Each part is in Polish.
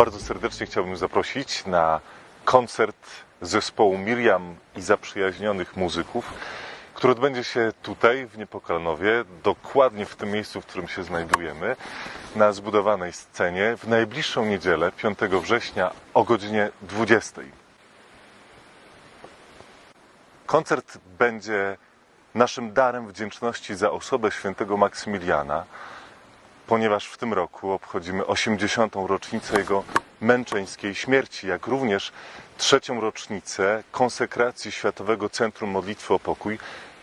Bardzo serdecznie chciałbym zaprosić na koncert zespołu Miriam i zaprzyjaźnionych muzyków, który odbędzie się tutaj w Niepokalanowie, dokładnie w tym miejscu, w którym się znajdujemy, na zbudowanej scenie w najbliższą niedzielę, 5 września o godzinie 20. Koncert będzie naszym darem wdzięczności za osobę świętego Maksymiliana, ponieważ w tym roku obchodzimy 80. rocznicę jego męczeńskiej śmierci, jak również trzecią rocznicę konsekracji Światowego Centrum Modlitwy o Pokój,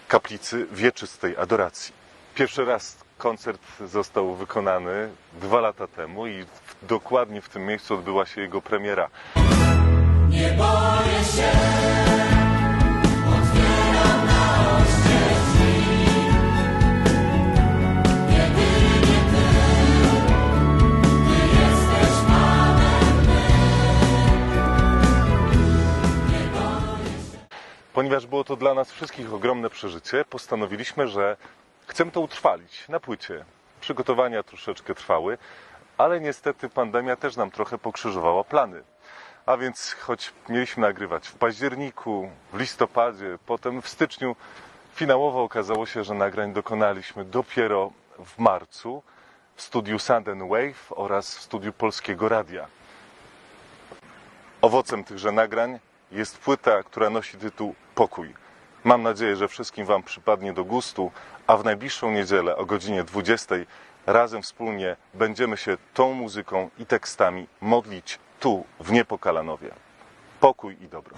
kaplicy wieczystej adoracji. Pierwszy raz koncert został wykonany dwa lata temu i dokładnie w tym miejscu odbyła się jego premiera. Nie boję się, Ponieważ było to dla nas wszystkich ogromne przeżycie, postanowiliśmy, że chcemy to utrwalić na płycie. Przygotowania troszeczkę trwały, ale niestety pandemia też nam trochę pokrzyżowała plany. A więc choć mieliśmy nagrywać w październiku, w listopadzie, potem w styczniu, finałowo okazało się, że nagrań dokonaliśmy dopiero w marcu w studiu Sand and Wave oraz w studiu Polskiego Radia. Owocem tychże nagrań jest płyta, która nosi tytuł Pokój. Mam nadzieję, że wszystkim Wam przypadnie do gustu, a w najbliższą niedzielę o godzinie 20 razem wspólnie będziemy się tą muzyką i tekstami modlić tu, w Niepokalanowie. Pokój i dobro.